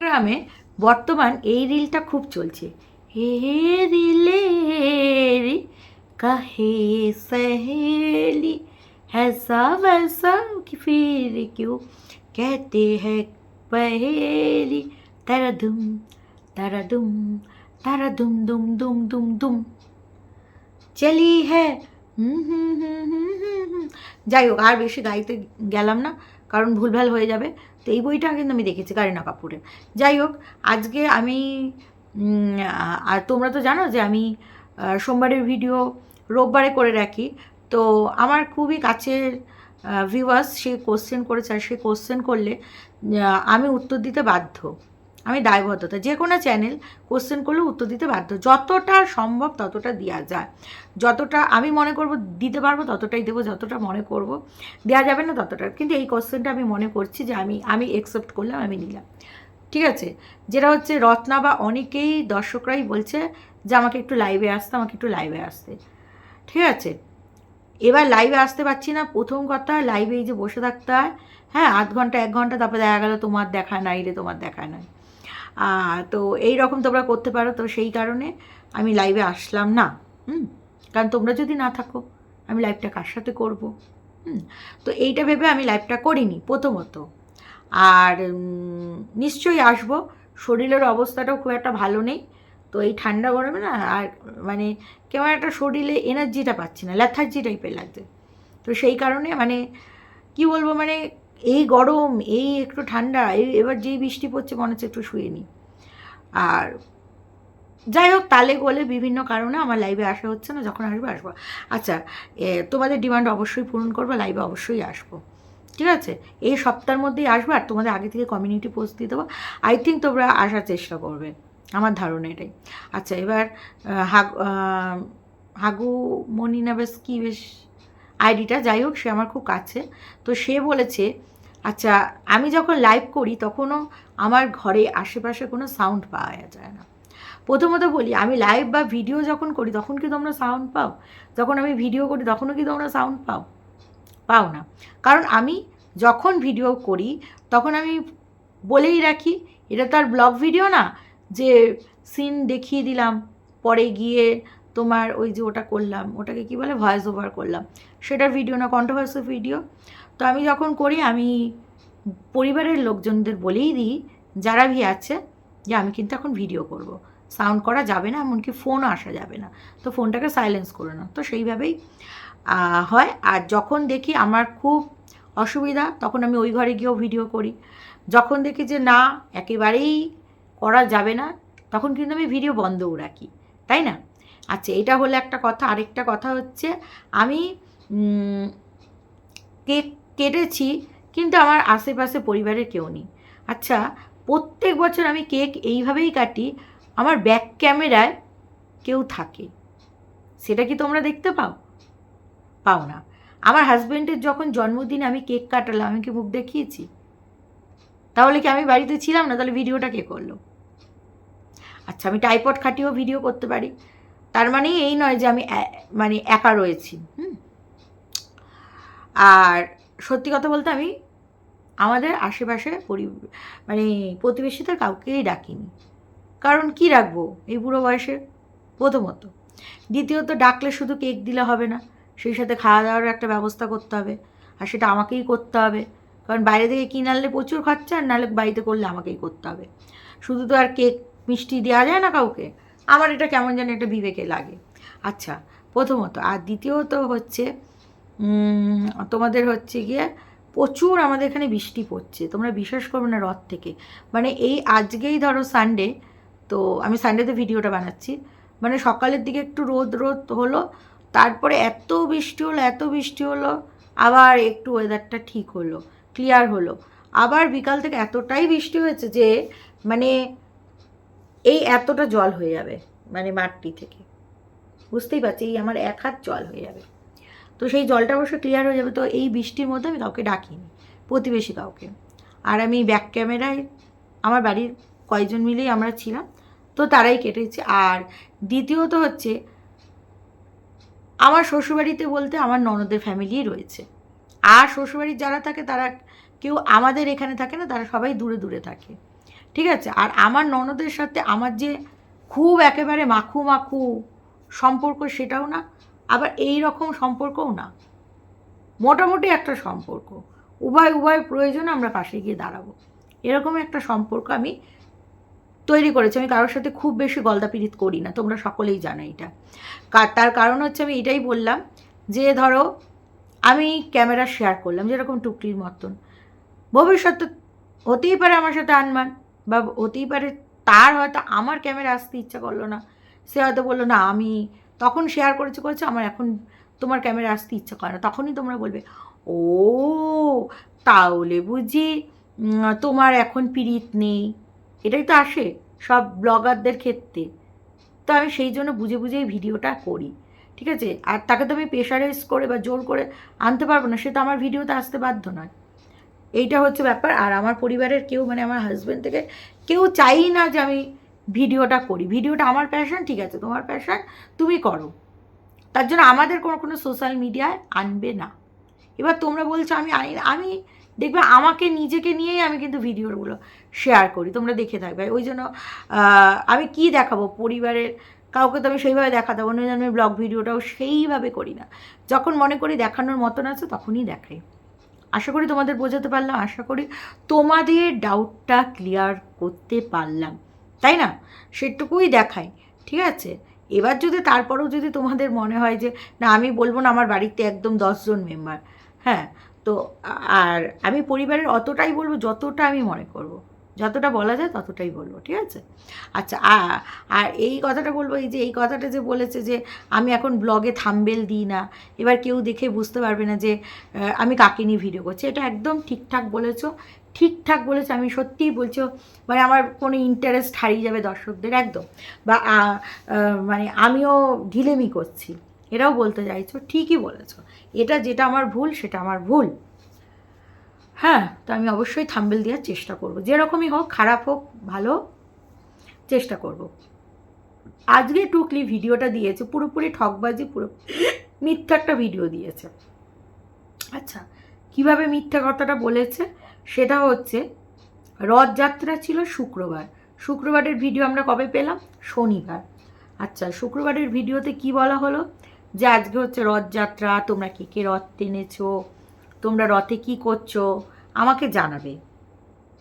গ্রামে বর্তমান এই রিলটা খুব চলছে হে রিলে রি কাহে সহেলি ऐसा वैसा कि फिर क्यों कहते हैं पहेली तारा दुम तारा दुम तारा दुम दुम दुम दुम दुम চলি হ্যাঁ হুম হুম হুম হুম হুম হুম। যাই হোক আর বেশি গাইতে গেলাম না কারণ ভুলভাল হয়ে যাবে। তো এই বইটা কিন্তু আমি দেখেছি কারিনা কাপুরের। যাই হোক, আজকে আমি আর তোমরা তো জানো যে আমি সোমবারের ভিডিও রোববারে করে রাখি। তো আমার খুবই কাছের ভিউয়ার্স সে কোশ্চেন করেছে আর সে কোশ্চেন করলে আমি উত্তর দিতে বাধ্য। আমি দায়বদ্ধতা যে কোনো চ্যানেল কোশ্চেন করলে উত্তর দিতে বাধ্য। যতটা সম্ভব ততটা দেওয়া যায়। যতটা আমি মনে করব দিতে পারব, ততটাই দেবো। যতটা মনে করব দেওয়া যাবে না, ততটা। কিন্তু এই কোশ্চেনটা আমি মনে করছি যে আমি আমি একসেপ্ট করলাম, আমি নিলাম। ঠিক আছে? যেটা হচ্ছে রত্না বা অনেকেই দর্শকরাই বলছে যে আমাকে একটু লাইভে আসতে, আমাকে একটু লাইভে আসতে। ঠিক আছে? এবার লাইভে আসতে পারছি না। প্রথম কথা লাইভে এই যে বসে থাকতে হয় হ্যাঁ আধ ঘণ্টা, এক ঘণ্টা, তারপরে দেখা গেলো তোমার দেখা নাই রে, তোমার দেখা নাই। তো এই রকম তোমরা করতে পারো, তো সেই কারণে আমি লাইভে আসলাম না। হুম? কারণ তোমরা যদি না থাকো, আমি লাইভটা কার সাথে করব? হুম? তো এইটা ভেবে আমি লাইভটা করিনি প্রথমত। আর নিশ্চয়ই আসব। শরীরের অবস্থাটাও খুব একটা ভালো নেই। তো এই ঠান্ডা গরমে না, আর মানে কেমন একটা শরীরে এনার্জিটা পাচ্ছি না ল্যাথার্জি টাইপের লাগছে। তো সেই কারণে মানে কি বলব মানে এই গরম, এই একটু ঠান্ডা, এই এবার যেই বৃষ্টি পড়ছে মনে হচ্ছে একটু শুয়ে নিই আর যাই হোক, তালে গোলে বিভিন্ন কারণে আমার লাইভে আসা হচ্ছে না, যখন আসব আসব। আচ্ছা তোমাদের ডিমান্ড অবশ্যই পূরণ করব লাইভে অবশ্যই আসব। ঠিক আছে? এই সপ্তাহের মধ্যেই আসব, আর তোমাদের আগে থেকে কমিউনিটি পোস্ট দিয়ে দেবো। আই থিঙ্ক তোমরা আসার চেষ্টা করবে, আমার ধারণা এটাই। আচ্ছা এবার হাগু হাগু মনি না বেশ কী বেশ আইডিটা যাই হোক, সে আমার খুব কাছে। তো সে বলেছে আচ্ছা আমি যখন লাইভ করি তখনও আমার ঘরে আশেপাশে কোনো সাউন্ড পাওয়া যায় না। প্রথমত বলি, আমি লাইভ বা ভিডিও যখন করি তখন কি তোমরা সাউন্ড পাও? যখন আমি ভিডিও করি তখনও কি তোমরা সাউন্ড পাও? পাও না। কারণ আমি যখন ভিডিও করি তখন আমি বলেই রাখি, এটা তার ব্লগ ভিডিও না, যে সিন দেখিয়ে দিলাম, পরে গিয়ে তোমার ওই যে ওটা করলাম, ওটাকে কি বলে ভয়েস ওভার করলাম, সেটার ভিডিও না কন্ট্রোভার্সি ভিডিও তো আমি যখন করি, আমি পরিবারের লোকজনদের বলেই দিই, যারা ভি আছে, যে আমি কিন্তু এখন ভিডিও করব। সাউন্ড করা যাবে না, এমনকি ফোনও আসা যাবে না। তো ফোনটাকে সাইলেন্স করে না তো সেইভাবেই হয়। আর যখন দেখি আমার খুব অসুবিধা, তখন আমি ওই ঘরে গিয়েও ভিডিও করি। যখন দেখি যে না, একেবারেই করা যাবে না, তখন কিন্তু আমি ভিডিও বন্ধও রাখি। তাই না? আচ্ছা এটা হলো একটা কথা। আরেকটা কথা হচ্ছে, আমি কেক কেটেছি, কিন্তু আমার আশেপাশে পরিবারের কেউ নেই। আচ্ছা প্রত্যেক বছর আমি কেক এইভাবেই কাটি, আমার ব্যাক ক্যামেরায় কেউ থাকে। সেটা কি তোমরা দেখতে পাও? পাও না। আমার হাজব্যান্ডের যখন জন্মদিনে আমি কেক কাটালাম, আমি কি মুখ দেখিয়েছি? তাহলে কি আমি বাড়িতে ছিলাম না? তাহলে ভিডিওটা কে করল? আচ্ছা আমি টাইপড খাটিয়েও ভিডিও করতে পারি। তার মানে এই নয় যে আমি মানে একা রয়েছি। হুম? আর সত্যি কথা বলতে আমি আমাদের আশেপাশে পরি মানে প্রতিবেশীদের কাউকেই ডাকিনি। কারণ কি রাখব? এই বুড়ো বয়সে প্রথমত। দ্বিতীয়ত ডাকলে শুধু কেক দিলে হবে না, সেই সাথে খাওয়া দাওয়ারও একটা ব্যবস্থা করতে হবে, আর সেটা আমাকেই করতে হবে। কারণ বাইরে থেকে কিনে আনলে প্রচুর খরচা, আর নাহলে বাড়িতে করলে আমাকেই করতে হবে। শুধু তো আর কেক মিষ্টি দেওয়া যায় না কাউকে, আমার এটা কেমন যেন একটা বিবেকে লাগে। আচ্ছা প্রথমত। আর দ্বিতীয়ত হচ্ছে তোমাদের হচ্ছে গিয়ে প্রচুর আমাদের এখানে বৃষ্টি পড়ছে। তোমরা বিশ্বাস করবে না রথ থেকে। মানে এই আজকেই ধরো সানডে তো আমি সানডেতে ভিডিওটা বানাচ্ছি। মানে সকালের দিকে একটু রোদ রোদ হলো, তারপরে এত বৃষ্টি হলো, এত বৃষ্টি হলো, আবার একটু ওয়েদারটা ঠিক হলো ক্লিয়ার হলো। আবার বিকাল থেকে এতটাই বৃষ্টি হয়েছে যে মানে এই এতটা জল হয়ে যাবে মানে মাঠটি থেকে। বুঝতেই পারছি, এই আমার এক হাত জল হয়ে যাবে। তো সেই জলটা অবশ্য ক্লিয়ার হয়ে যাবে। তো এই বৃষ্টির মধ্যে আমি কাউকে ডাকিনি, প্রতিবেশী কাউকে। আর আমি ব্যাক ক্যামেরায় আমার বাড়ির কয়েকজন মিলেই আমরা ছিলাম, তো তারাই কেটেছে আর দ্বিতীয়ত হচ্ছে, আমার শ্বশুরবাড়িতে বলতে আমার ননদের ফ্যামিলিই রয়েছে। আর শ্বশুরবাড়ির যারা থাকে, তারা কেউ আমাদের এখানে থাকে না, তারা সবাই দূরে দূরে থাকে। ঠিক আছে? আর আমার ননদের সাথে আমার যে খুব একেবারে মাখু মাখু সম্পর্ক, সেটাও না। আবার এই রকম সম্পর্কও না। মোটামুটি একটা সম্পর্ক। উভয় উভয় প্রয়োজনে আমরা পাশে গিয়ে দাঁড়াবো। এরকম একটা সম্পর্ক আমি তৈরি করেছি। আমি কারোর সাথে খুব বেশি গলদা পিরিত করি না, তোমরা সকলেই জানো এটা। তার কারণ হচ্ছে আমি এটাই বললাম যে, ধরো, আমি ক্যামেরা শেয়ার করলাম যেরকম টুকরির মতন। ভবিষ্যতে হতেই পারে আমার সাথে আনমান বা হতেই পারে তার হয়তো আমার ক্যামেরা আসতে ইচ্ছা করল না। সে হয়তো বলল, না, আমি তখন শেয়ার করেছে করেছে, আমার এখন তোমার ক্যামেরা আসতে ইচ্ছে করে না। তখনই তোমরা বলবে, ও, তাহলে বুঝি তোমার এখন পিরিত নেই। এটাই তো আসে সব ব্লগারদের ক্ষেত্রে। তো আমি সেই জন্য বুঝে বুঝেই ভিডিওটা করি, ঠিক আছে? আর তাকে তো আমি প্রেশারাইজ করে বা জোর করে আনতে পারব না, সে তো আমার ভিডিওতে আসতে বাধ্য নয়। এইটা হচ্ছে ব্যাপার। আর আমার পরিবারের কেউ মানে আমার হাজব্যান্ড থেকে কেউ চাই না যে আমি ভিডিওটা করি। ভিডিওটা আমার প্যাশন ঠিক আছে, তোমার প্যাশন তুমি করো। তার জন্য আমাদের কোনো কোনো সোশ্যাল মিডিয়ায় আনবে না। এবার তোমরা বলছো আমি আনি। আমি দেখবে আমাকে, নিজেকে নিয়েই আমি কিন্তু ভিডিওগুলো শেয়ার করি, তোমরা দেখে থাকবে। ওই জন্য আমি কি দেখাবো? পরিবারের কাউকে তো আমি সেইভাবে দেখাতে পারব না আমি ব্লগ ভিডিওটাও সেইভাবে করি না। যখন মনে করি দেখানোর মতন আছে, তখনই দেখাই আশা করি তোমাদের বোঝাতে পারলাম, আশা করি তোমাদের ডাউটটা ক্লিয়ার করতে পারলাম। তাই না? সেটুকুই দেখাই, ঠিক আছে? এবার যদি তারপরেও যদি তোমাদের মনে হয় যে, না, আমি বলব না, আমার বাড়িতে একদম দশজন মেম্বার হ্যাঁ? তো আর আমি পরিবারের অতটাই বলব যতটা আমি মনে করব। যতটা বলা যায় ততটাই বলব, ঠিক আছে? আচ্ছা আর এই কথাটা বলব, এই যে, এই কথাটা যে বলেছে যে, আমি এখন ব্লগে থাম্বেল দিই না এবার কেউ দেখে বুঝতে পারবে না যে আমি কাকে নিয়ে ভিডিও করছি। এটা একদম ঠিকঠাক বলেছ। ঠিকঠাক বলেছ, আমি সত্যিই বলছো মানে আমার কোনো ইন্টারেস্ট হারিয়ে যাবে দর্শকদের, একদম। বা মানে আমিও ঢিলেমি করছি এটাও বলতে চাইছো ঠিকই বলেছ। এটা যেটা আমার ভুল, সেটা আমার ভুল। হ্যাঁ তো আমি অবশ্যই থাম্বেল দেওয়ার চেষ্টা করব। যেরকমই হোক, খারাপ হোক, ভালো, চেষ্টা করব। আজকে টুকলি ভিডিওটা দিয়েছে, পুরোপুরি ঠকবাজি, পুরো মিথ্যা একটা ভিডিও দিয়েছে। আচ্ছা কীভাবে মিথ্যা কথাটা বলেছে? সেটা হচ্ছে, রথযাত্রা ছিল শুক্রবার। শুক্রবারের ভিডিও আমরা কবে পেলাম? শনিবার। আচ্ছা শুক্রবারের ভিডিওতে কি বলা হলো? যে আজকে হচ্ছে রথযাত্রা, তোমরা কে কে রথ টেনেছো, তোমরা রথে কি করছ, আমাকে জানাবে।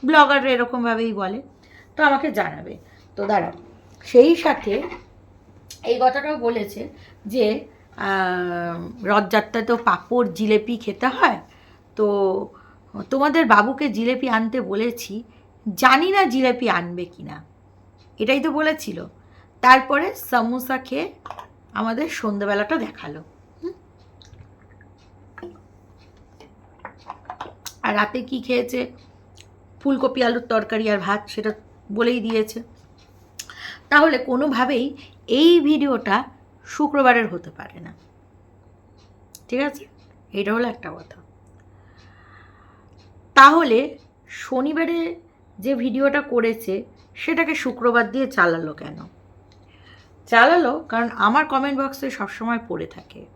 ব্লগাররা এরকমভাবেই বলে, তো আমাকে জানাবে। তো দাঁড়াও, সেই সাথে এই কথাটাও বলেছে যে রথযাত্রায় তো পাঁপড়, জিলেপি খেতে হয়, তো তোমাদের বাবুকে জিলেপি আনতে বলেছি, জানি না জিলেপি আনবে কি না এটাই তো বলেছিল। তারপরে সামোসা খেয়ে আমাদের সন্ধ্যেবেলাটা দেখাল? আর রাতে কি খেয়েছে? ফুলকপি, আলুর তরকারি আর ভাত, সেটা বলেই দিয়েছে। তাহলে কোনোভাবেই এই ভিডিওটা শুক্রবারের হতে পারে না। ঠিক আছে? এটা হলো একটা কথা। তাহলে শনিবারে যে ভিডিওটা করেছে, সেটাকে শুক্রবার দিয়ে চালালো কেন? চালালো কারণ আমার কমেন্ট বক্সে সবসময় পড়ে থাকে।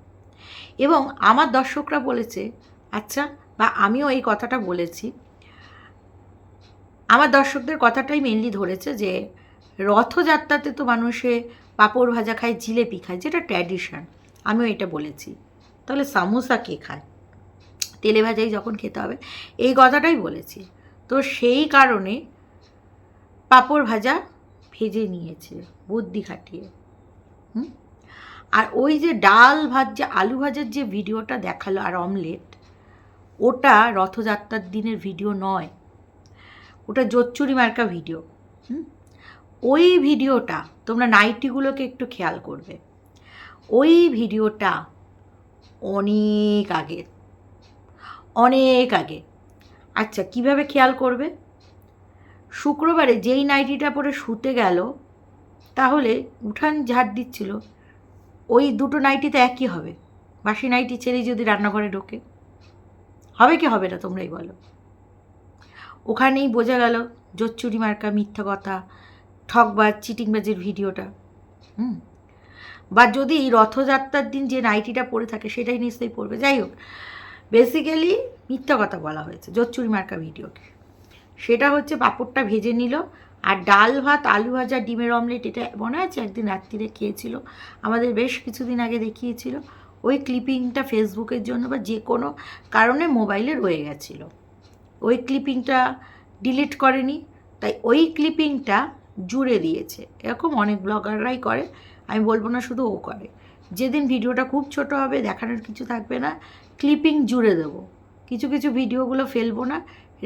এবং আমার দর্শকরা বলেছে আচ্ছা বা আমিও এই কথাটা বলেছি। আমার দর্শকদের কথাটাই মেনলি ধরেছে যে, রথযাত্রাতে তো মানুষে পাঁপড় ভাজা খায়, জিলেপি খায়, যেটা ট্র্যাডিশন আমিও এটা বলেছি। তাহলে সামোসা কে খায়? তেলে ভাজাই যখন খেতে হবে। এই কথাটাই বলেছি। তো সেই কারণে পাঁপড় ভাজা ভেজে নিয়েছে, বুদ্ধি খাটিয়ে। হুম? আর ওই যে ডাল ভাত, যে আলু ভাজার যে ভিডিওটা দেখাল আর অমলেট, ওটা রথযাত্রার দিনের ভিডিও নয়। ওটা জোচ্চুরি মার্কা ভিডিও। হুম? ওই ভিডিওটা তোমরা নাইটিগুলোকে একটু খেয়াল করবে। ওই ভিডিওটা অনেক আগের। অনেক আগে। আচ্ছা কীভাবে খেয়াল করবে? শুক্রবারে যেই নাইটিটা পরে শুতে গেল, তাহলে উঠান ঝাড় দিচ্ছিল, ওই দুটো নাইটি তো একই হবে। বাসি নাইটি ছেড়েই যদি রান্নাঘরে ঢোকে। হবে কি হবে না, তোমরাই বলো। ওখানেই বোঝা গেল, জোচ্চুরি মার্কা, মিথ্যা কথা, ঠকবাজ, চিটিংবাজের ভিডিওটা। হুম? বা যদি রথযাত্রার দিন যে নাইটিটা পরে থাকে, সেটাই নিশ্চয়ই পড়বে যাই হোক বেসিক্যালি মিথ্যা কথা বলা হয়েছে, জোচ্চুরি মার্কা ভিডিওকে। সেটা হচ্ছে পাঁপড়টা ভেজে নিল, আর ডাল ভাত, আলু ভাজা, ডিমের অমলেট, এটা মনে আছে? একদিন রাত্রিরে খেয়েছিল। আমাদের বেশ কিছুদিন আগে দেখিয়েছিল। ওই ক্লিপিংটা ফেসবুকের জন্য বা যে কোনো কারণে মোবাইলে রয়ে গেছিল। ওই ক্লিপিংটা ডিলিট করেনি, তাই ওই ক্লিপিংটা জুড়ে দিয়েছে। এরকম অনেক ব্লগাররাই করে, আমি বলব না শুধু ও করে। যেদিন ভিডিওটা খুব ছোট হবে, দেখানোর কিছু থাকবে না ক্লিপিং জুড়ে দেবো। কিছু কিছু ভিডিওগুলো ফেলব না,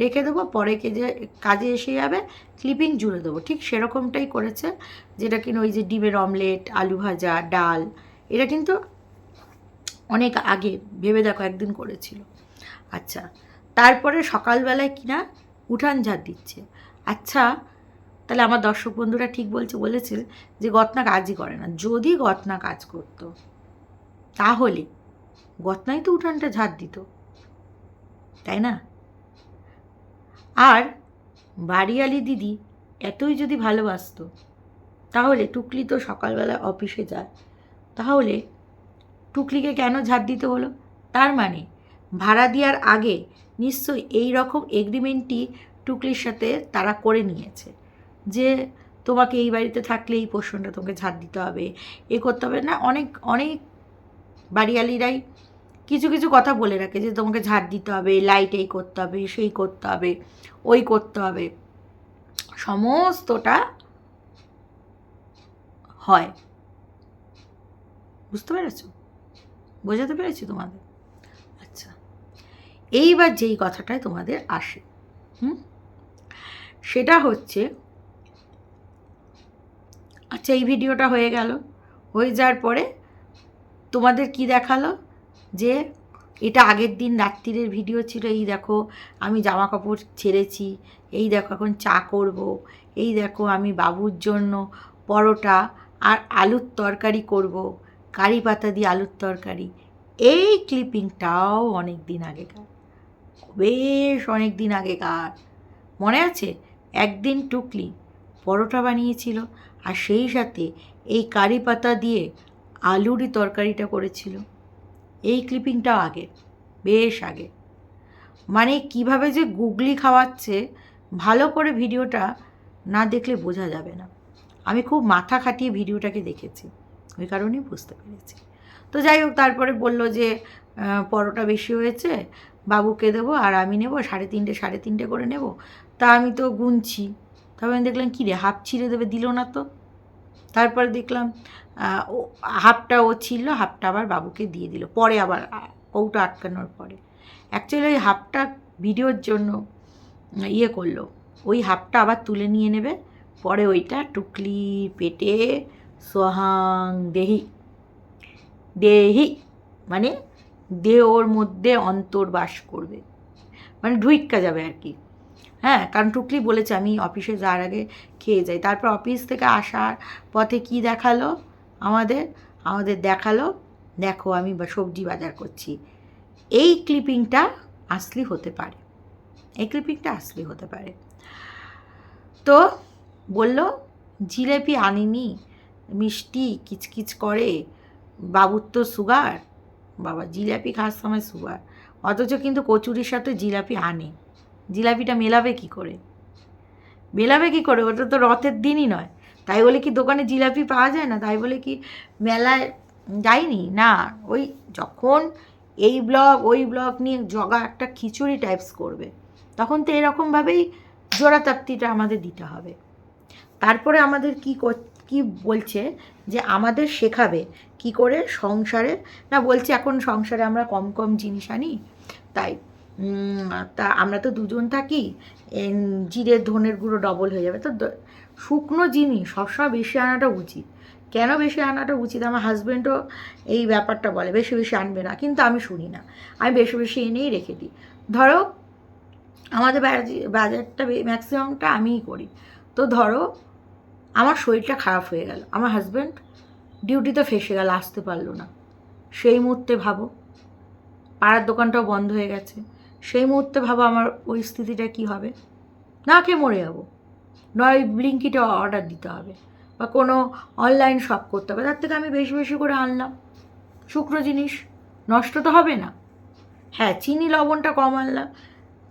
রেখে দেবো, পরে কেজে, কাজে এসে যাবে ক্লিপিং জুড়ে দেবো। ঠিক সেরকমটাই করেছে, যেটা কিনা ওই যে ডিমের অমলেট আলু ভাজা, ডাল, এটা কিন্তু অনেক আগে, ভেবে দেখো একদিন করেছিল। আচ্ছা তারপরে সকালবেলায় কিনা উঠান ঝাড় দিচ্ছে। আচ্ছা তাহলে আমার দর্শক বন্ধুরা ঠিক বলছে বলেছে যে গতনা কাজই করে না। যদি গতনা কাজ করত, তাহলে গতনাই তো উঠানটা ঝাড় দিত। তাই না? আর বাড়িয়ালি দিদি এতই যদি ভালোবাসতো, তাহলে টুকলি তো সকালবেলা অফিসে যায়। তাহলে টুকলিকে কেন ঝাড় দিতে হলো তার মানে ভাড়া দেওয়ার আগে নিশ্চয়ই এই রকম এগ্রিমেন্টটি টুকলির সাথে তারা করে নিয়েছে যে তোমাকে এই বাড়িতে থাকলে এই পোষণটা তোমাকে ঝাড় দিতে হবে, এ করতে হবে না। অনেক অনেক বাড়িয়ালিরাই কিছু কিছু কথা বলে রাখে যে তোমাকে ঝাড় দিতে হবে লাইট এই করতে হবে, সেই করতে হবে, ওই করতে হবে। সমস্তটা হয়। বুঝতে পেরেছ? বোঝাতে পেরেছি তোমাদের? আচ্ছা। এইবার যেই কথাটাই তোমাদের আসে, হুম? সেটা হচ্ছে আচ্ছা এই ভিডিওটা হয়ে গেল। হয়ে যাওয়ার পরে তোমাদের কি দেখাল? যে এটা আগের দিন রাত্রিরের ভিডিও ছিল, এই দেখো আমি জামা কাপড় ছেড়েছি, এই দেখো এখন চা করব, এই দেখো আমি বাবুর জন্য পরোটা আর আলুর তরকারি করব, কারি পাতা দিয়ে আলুর তরকারি। এই ক্লিপিংটাও অনেক দিন আগেকার, বেশ অনেক দিন আগেকার। মনে আছে? একদিন টুকলি পরোটা বানিয়েছিল আর সেই সাথে এই কারি পাতা দিয়ে আলুরই তরকারিটা করেছিল। এই ক্লিপিংটাও আগে, বেশ আগে। মানে কীভাবে যে গুগলি খাওয়াচ্ছে, ভালো করে ভিডিওটা না দেখলে বোঝা যাবে না। আমি খুব মাথা খাটিয়ে ভিডিওটাকে দেখেছি, ওই কারণেই বুঝতে পেরেছি। তো যাই হোক, তারপরে বলল যে পরোটা বেশি হয়েছে, বাবুকে দেবো আর আমি নেব, সাড়ে তিনটে সাড়ে তিনটে করে নেব। তা আমি তো গুনছি। তবে আমি দেখলাম, কী রে, হাফ ছিঁড়ে দেবে, দিল না তো। তারপরে দেখলাম হাফটা ও ছিল, হাফটা আবার বাবুকে দিয়ে দিল। পরে আবার কৌটা আটকানোর পরে। অ্যাকচুয়ালি ওই হাফটা ভিডিওর জন্য ইয়ে করল। ওই হাফটা আবার তুলে নিয়ে নেবে। পরে ওইটা টুকলি পেটে সোহাং দেহি। দেহি মানে দেহর মধ্যে অন্তর্বাস করবে। মানে ঢুইক্কা যাবে আর কি। হ্যাঁ কারণ টুকলি বলেছে আমি অফিসে যাওয়ার আগে খেয়ে যাই। তারপর অফিস থেকে আসার পথে কি দেখাল আমাদের? আমাদের দেখাল, দেখো, আমি সবজি বাজার করছি। এই ক্লিপিংটা আসলি হতে পারে। এই ক্লিপিংটা আসলি হতে পারে। তো বলল, জিলেপি আনিনি, মিষ্টি কিচকিচ করে, বাবুর তো সুগার বাবা জিলাপি খাওয়ার সময় সুগার অথচ কিন্তু কচুরির সাথে জিলাপি আনে। জিলাপিটা মেলাবে কি করে? মেলাবে কি করে? ওটা তো রথের দিনই নয়। তাই বলে কি দোকানে জিলাপি পাওয়া যায় না? তাই বলে কি মেলায় যায়নি না, ওই যখন এই ব্লগ, ওই ব্লগ নিয়ে জগা একটা খিচুড়ি টাইপস করবে, তখন তো এরকমভাবেই জোড়াতাপ্তিটা আমাদের দিতে হবে। তারপরে আমাদের কি কি বলছে যে আমাদের শেখাবে কি করে সংসারে? না, বলছে এখন সংসারে আমরা কম কম জিনিস আনি, তাই তা আমরা তো দুজন থাকি জিরের ধনের গুঁড়ো ডবল হয়ে যাবে। তো শুকনো জিনিস সবসময় বেশি আনাটা উচিত। কেন বেশি আনাটা উচিত? আমার হাজব্যান্ডও এই ব্যাপারটা বলে, বেশি বেশি আনবে না, কিন্তু আমি শুনি না। আমি বেশি বেশি এনেই রেখে দিই। ধরো, আমাদের বাজ- বাজারটা ম্যাক্সিমামটা আমিই করি। তো ধরো, আমার শরীরটা খারাপ হয়ে গেল, আমার হাজব্যান্ড ডিউটিতে ফেসে গেল, আসতে পারল না। সেই মুহূর্তে ভাবো, পাড়ার দোকানটাও বন্ধ হয়ে গেছে। সেই মুহূর্তে ভাবো আমার পরিস্থিতিটা কী হবে। না খেয়ে মরে যাব। নয় ব্লিঙ্কিটে অর্ডার দিতে হবে বা কোনো অনলাইন শপ করতে হবে। তার থেকে আমি বেশি বেশি করে আনলাম। শুকনো জিনিস, নষ্ট তো হবে না। হ্যাঁ চিনি, লবণটা কম আনলাম।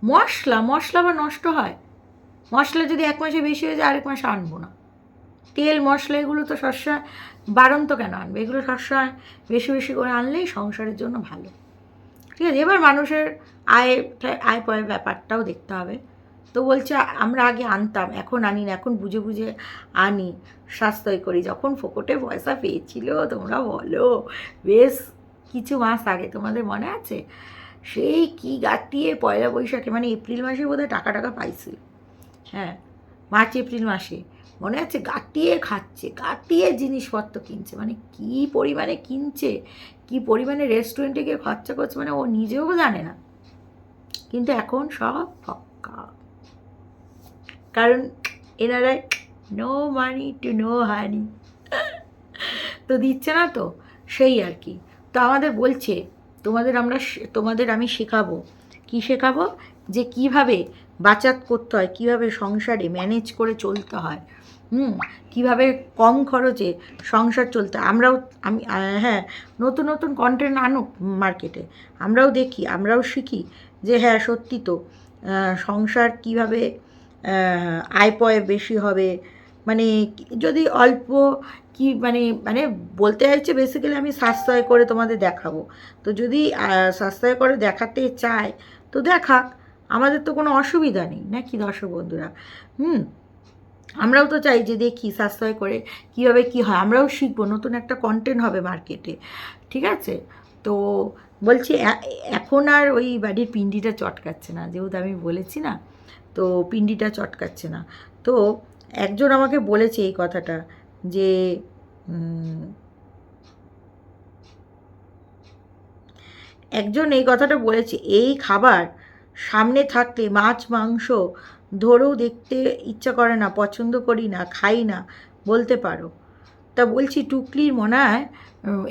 মশলা মশলা আবার নষ্ট হয়। মশলা যদি এক মাসে বেশি হয়ে যায়, আরেক মাসে আনব না। তেল, মশলা এগুলো তো সবসময় বারন্ত কেন আনবে? এগুলো সবসময় বেশি বেশি করে আনলেই সংসারের জন্য ভালো। ঠিক আছে, এবার মানুষের আয় আয় পয়ের ব্যাপারটাও দেখতে হবে। তো বলছে, আমরা আগে আনতাম, এখন আনি না, এখন বুঝে বুঝে আনি, সাশ্রয় করি। যখন ফোকটে পয়সা পেয়েছিল, তোমরা বলো, বেশ কিছু মাস আগে, তোমাদের মনে আছে? সেই কি গাতিয়ে পয়লা বৈশাখে মানে এপ্রিল মাসে বোধহয় টাকা টাকা পাইছিল। হ্যাঁ মার্চ, এপ্রিল মাসে। মনে আছে গাটিয়ে খাচ্ছে গাটিয়ে জিনিসপত্র কিনছে। মানে কি পরিমাণে কিনছে, কি পরিমাণে রেস্টুরেন্টে গিয়ে খরচা করছে মানে ও নিজেও জানে না। কিন্তু এখন সব ফক্কা কারণ এনারা no money to no honey তো দিচ্ছে না তো? সেই আর কি। তো আমাদের বলছে, তোমাদের আমরা তোমাদের আমি শেখাবো। কি শেখাবো? যে কীভাবে বাচাত করতে হয়, কীভাবে সংসারে ম্যানেজ করে চলতে হয়। হুম? কীভাবে কম খরচে সংসার চলতে। আমরাও, আমি হ্যাঁ নতুন নতুন কন্টেন্ট আনুক মার্কেটে আমরাও দেখি, আমরাও শিখি। যে হ্যাঁ সত্যি তো সংসার কীভাবে আয় পয় বেশি হবে মানে যদি অল্প কি মানে মানে বলতে চাইছে বেসিক্যালি আমি সাশ্রয় করে তোমাদের দেখাবো। তো যদি সাশ্রয় করে দেখাতে চায়, তো দেখাক, আমাদের তো কোনো অসুবিধা নেই নাকি দর্শক বন্ধুরা? হুম, আমরাও তো চাই যে দেখি সাশ্রয় করে কীভাবে কী হয়, আমরাও শিখব, নতুন একটা কন্টেন্ট হবে মার্কেটে ঠিক আছে? তো বলছি এখন আর ওই বাড়ির পিন্ডিটা চটকাচ্ছে না, যেহেতু আমি বলেছি না, তো পিন্ডিটা চটকাচ্ছে না। তো একজন আমাকে বলেছে এই কথাটা যে একজন এই কথাটা বলেছে, এই খাবার সামনে থাকলে মাছ, মাংস ধরেও দেখতে ইচ্ছা করে না, পছন্দ করি না, খাই না, বলতে পারো। তা বলছি টুকলির মনে হয়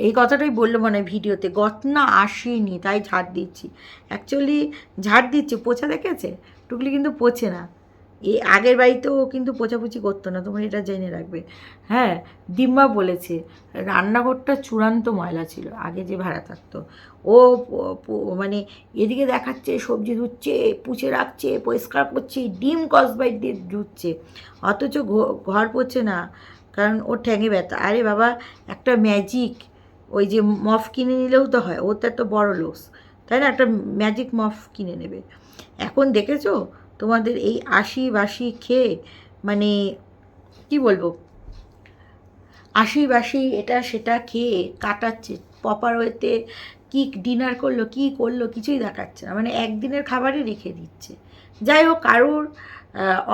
এই কথাটাই বলল মনে হয় ভিডিওতে, গতনা আসেনি, তাই ঝাড় দিচ্ছি। অ্যাকচুয়ালি ঝাড় দিচ্ছে, পোছা দেখেছে? টুকলি কিন্তু পোছে না। এই আগের বাড়িতেও কিন্তু পোছাপুছি করতো না, তোমরা এটা জেনে রাখবে। হ্যাঁ ডিম্বা বলেছে, রান্নাঘরটা চূড়ান্ত ময়লা ছিল, আগে যে ভাড়া থাকতো। ও মানে এদিকে দেখাচ্ছে, সবজি ধুচ্ছে, পুছে রাখছে, পরিষ্কার করছে, ডিম কসবাইট দিয়ে ধুচ্ছে। অথচ ঘর পড়ছে না। কারণ ওর ঠ্যাঙে ব্যথা। আরে বাবা, একটা ম্যাজিক ওই যে মফ কিনে নিলেও তো হয়, ওর তো একটা বড় লোস তাই না? একটা ম্যাজিক মফ কিনে নেবে। এখন দেখেছ? তোমাদের এই আশি বাসি খেয়ে মানে কি বলব? আশি বাসি এটা সেটা খেয়ে কাটাচ্ছে পপার ওয়েতে কি ডিনার করল, কি করল কিছুই দেখাচ্ছে না। মানে একদিনের খাবারই রেখে দিচ্ছে। যাই হোক, কারোর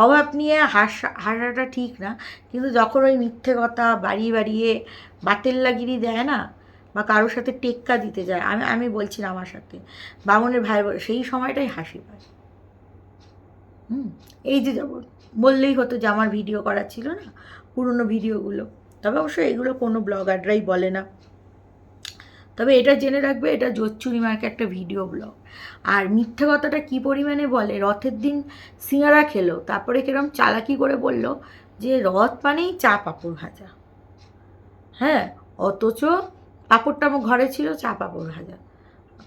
অভাব নিয়ে হাসা, হাসাটা ঠিক না। কিন্তু যখন ওই মিথ্যে কথা বাড়িয়ে বাড়িয়ে বাতেল্লাগিরি দেয় না, বা কারোর সাথে টেক্কা দিতে যায়, আমি আমি বলছি আমার সাথে, বামনের ভাই সেই সময়টাই হাসি পায়। হুম? এই যে যেমন বললেই হতো যে আমার ভিডিও করা ছিল না, পুরনো ভিডিওগুলো। তবে অবশ্য এগুলো কোনো ব্লগাররাই বলে না। তবে এটা জেনে রাখবে, এটা জোচ্চুরিমার্কে একটা ভিডিও ব্লগ। আর মিথ্যে কথাটা কী পরিমাণে বলে? রথের দিন সিঙ্গারা খেলো, তারপরে কিরম চালাকি করে বলল যে, রথ মানেই চা পাঁপড় ভাজা। হ্যাঁ অথচ পাঁপড়টা আমার ঘরে ছিল, চা পাঁপড় ভাজা।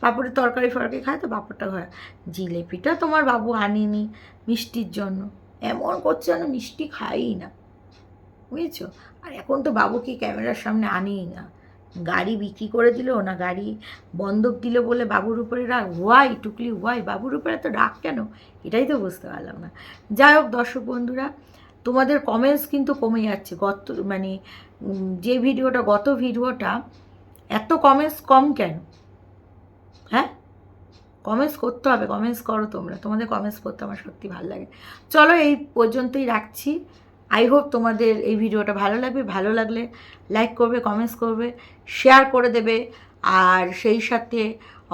পাঁপড়ের তরকারি ফরকারি খায় তো পাঁপড়টা ঘরে। জিলেপিটা তোমার বাবু আনেনি মিষ্টির জন্য। এমন করছে যেন মিষ্টি খাই না। বুঝেছ? আর এখন তো বাবুকে ক্যামেরার সামনে আনেই না। গাড়ি বিক্রি করে দিল না, গাড়ি বন্ধক দিল বলে বাবুর উপরে রাগ। ওয়াই টুকলি ওয়াই বাবুর উপরে তো রাগ কেন? এটাই তো বুঝতে পারলাম না। যাই হোক দর্শক বন্ধুরা, তোমাদের কমেন্টস কিন্তু কমে যাচ্ছে। গত মানে যে ভিডিওটা, গত ভিডিওটা এত কমেন্টস কম কেন? হ্যাঁ? কমেন্টস করতে হবে কমেন্টস করো তোমরা। তোমাদের কমেন্টস করতে আমার সত্যি ভালো লাগে। চলো এই পর্যন্তই রাখছি। আই হোপ তোমাদের এই ভিডিওটা ভালো লাগবে, ভালো লাগলে লাইক করবে কমেন্টস করবে শেয়ার করে দেবে, আর সেই সাথে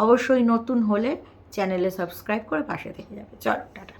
অবশ্যই নতুন হলে চ্যানেলে সাবস্ক্রাইব করে পাশে থেকে যাবে। চল, টাটা।